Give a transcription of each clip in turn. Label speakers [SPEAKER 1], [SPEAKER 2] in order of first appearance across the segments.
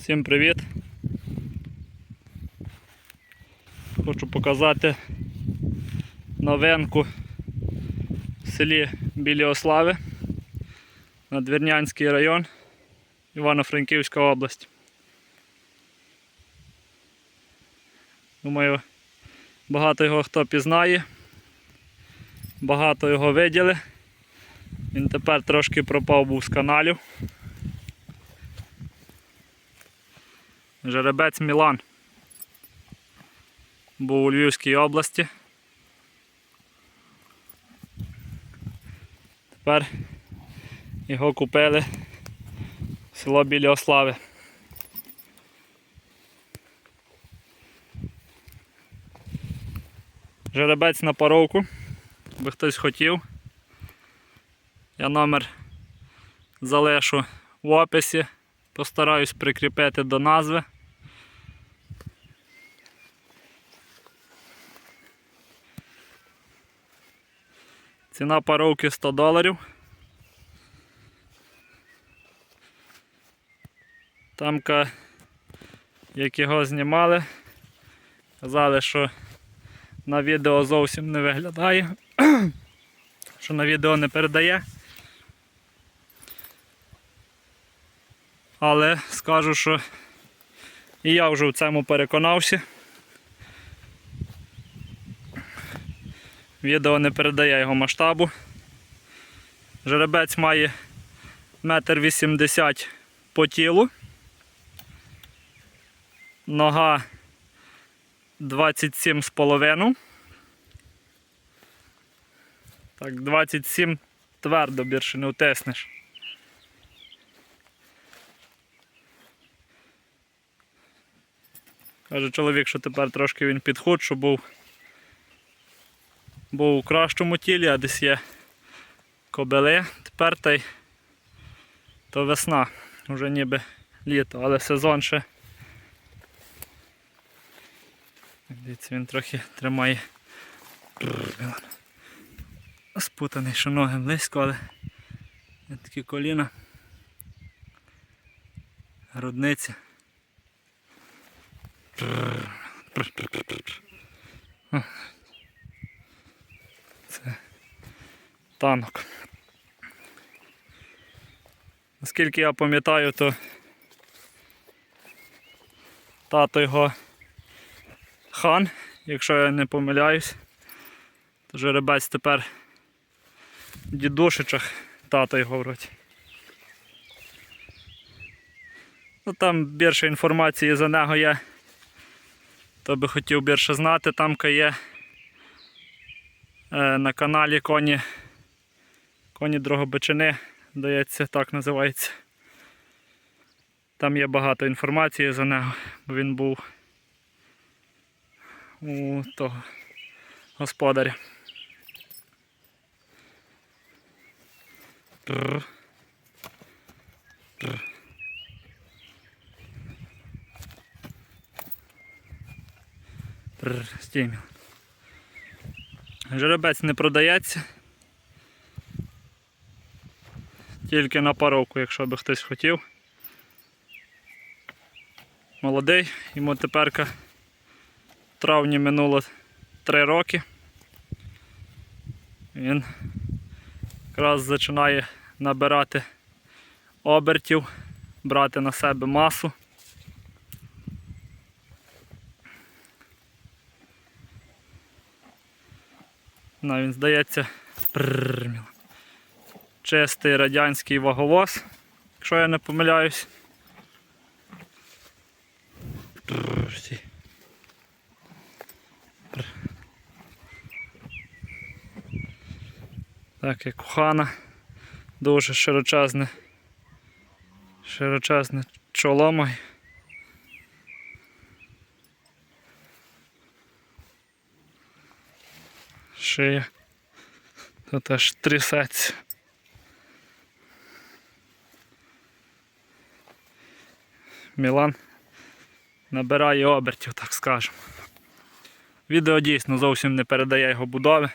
[SPEAKER 1] Всім привіт! Хочу показати новинку в селі Білі Ослави, Надвірнянський район, Івано-Франківська область. Думаю, багато його хто пізнає, багато його виділи. Він тепер трошки пропав був з каналів. Жеребець Мілан. Був у Львівській області. Тепер його купили в село Білі Ослави. Жеребець на паровку, би хтось хотів. Я номер залишу в описі. Постараюсь прикріпити до назви. Ціна паровки 100 доларів. Тамка, як його знімали, казали, що на відео зовсім не виглядає, що на відео не передає. Але скажу, що і я вже в цьому переконався. Відео не передає його масштабу. Жеребець має 1,80 м по тілу. Нога 27,5. Так, 27 твердо більше не утиснеш. Каже чоловік, що тепер трошки він підхуд, що був, був у кращому тілі, а десь є кобили. Тепер та й то весна, вже ніби літо, але сезон ще. Дивіться, він трохи тримає. Спутаний, що ноги близько, але такі коліна. Грудниці. Це танок. Наскільки я пам'ятаю, то тато його хан, якщо я не помиляюсь, то жеребець тепер в дідушичах тато його вроді. Ну там більше інформації за нього є. Хто би хотів більше знати, тамка є е, на каналі Коні Коні Дрогобичини, здається, так називається. Там є багато інформації за нього, бо він був у того господаря. Прррр. Прррр. Прррр, стіміл. Жеребець не продається. Тільки на паровку, якщо би хтось хотів. Молодий, йому теперка в травні минуло 3 роки. Він якраз починає набирати обертів, брати на себе масу. На, він здається пррррміл. Чистий радянський ваговоз, якщо я не помиляюсь. Так, як кохана, дуже широчезне, широчезне чоло має. шия. Тут аж трясеться. Мілан набирає обертів, так скажемо. Відео дійсно зовсім не передає його будови.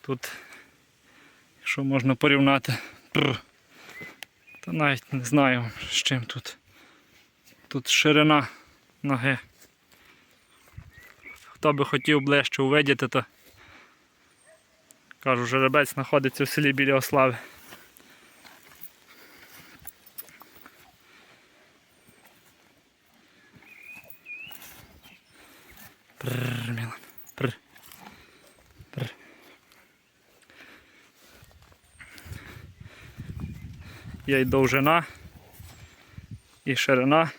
[SPEAKER 1] Тут, якщо можна порівняти. Та навіть не знаю з чим тут. Тут ширина ноги. Хто би хотів ближче увидіти, то кажу, жеребець знаходиться в селі біля Ослави. Прррр, Мілан. Прррр. Прррр. Є й довжина, і ширина.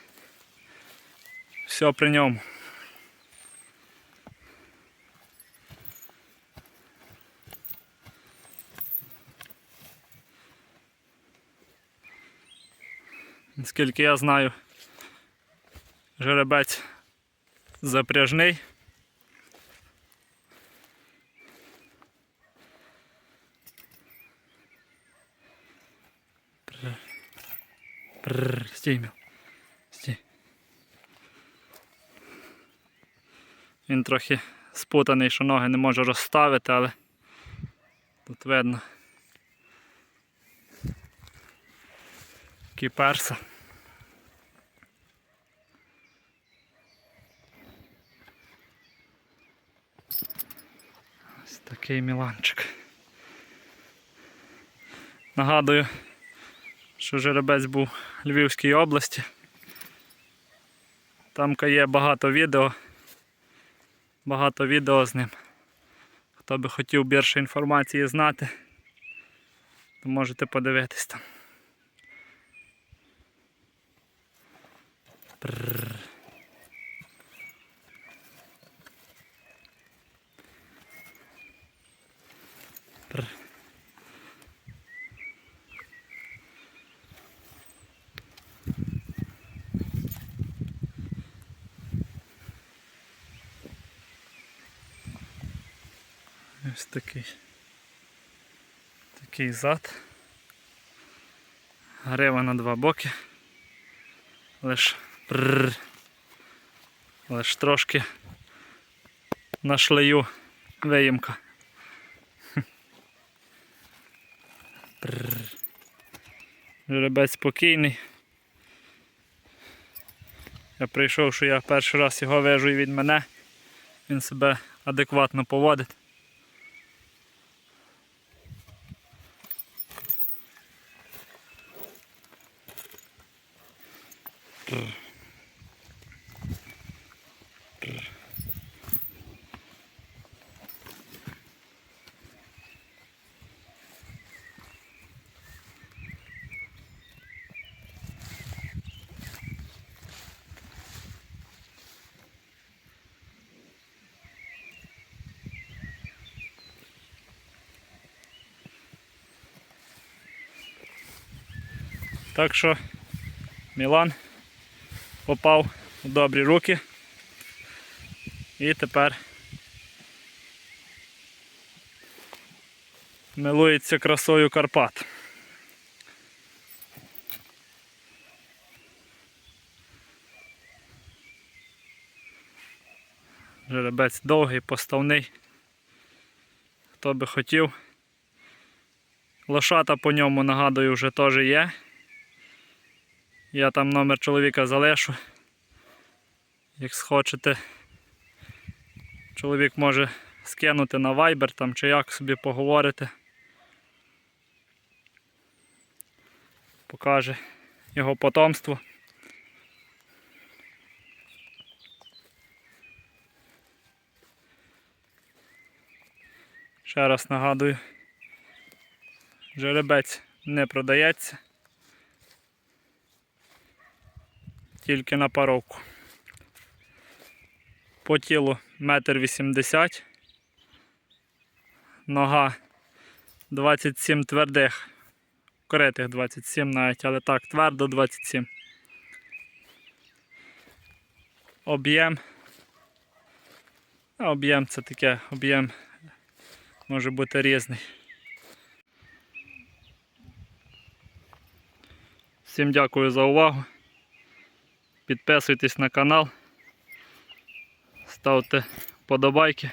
[SPEAKER 1] Все при ньому. Наскільки я знаю, жеребець запряжний. Прррр. Стій, Міл. Стій. Він трохи спутаний, що ноги не може розставити, але тут видно. Кіперса. Ось такий міланчик. Нагадую, що жеребець був в Львівській області. Там є багато відео. Багато відео з ним. Хто би хотів більше інформації знати, то можете подивитись там. Прррр. Ось такий. Такий зад. Грива на два боки. Лиш прррр. Лиш трошки на шлею виїмка. Жеребець спокійний. Я прийшов, що я перший раз його вижу і від мене. Він себе адекватно поводить. Так що Мілан попав у добрі руки. І тепер милується красою Карпат. Жеребець довгий, поставний. Хто би хотів. Лошата по ньому, нагадую, вже теж є. Я там номер чоловіка залишу. Як схочете, чоловік може скинути на Viber там чи як собі поговорити. Покаже його потомство. Ще раз нагадую, жеребець не продається. Тільки на паровку. По тілу метр вісімдесят. Нога 27 твердих. Коритих 27 навіть, але так, твердо 27. Об'єм. Об'єм це таке, об'єм може бути різний. Всім дякую за увагу. Підписуйтесь на канал, ставте подобайки,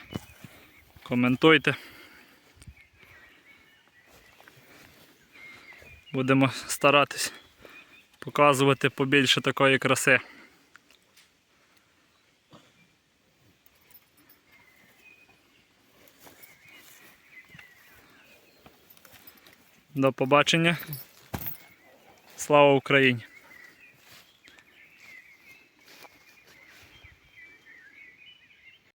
[SPEAKER 1] коментуйте. Будемо старатись показувати побільше такої краси. До побачення. Слава Україні!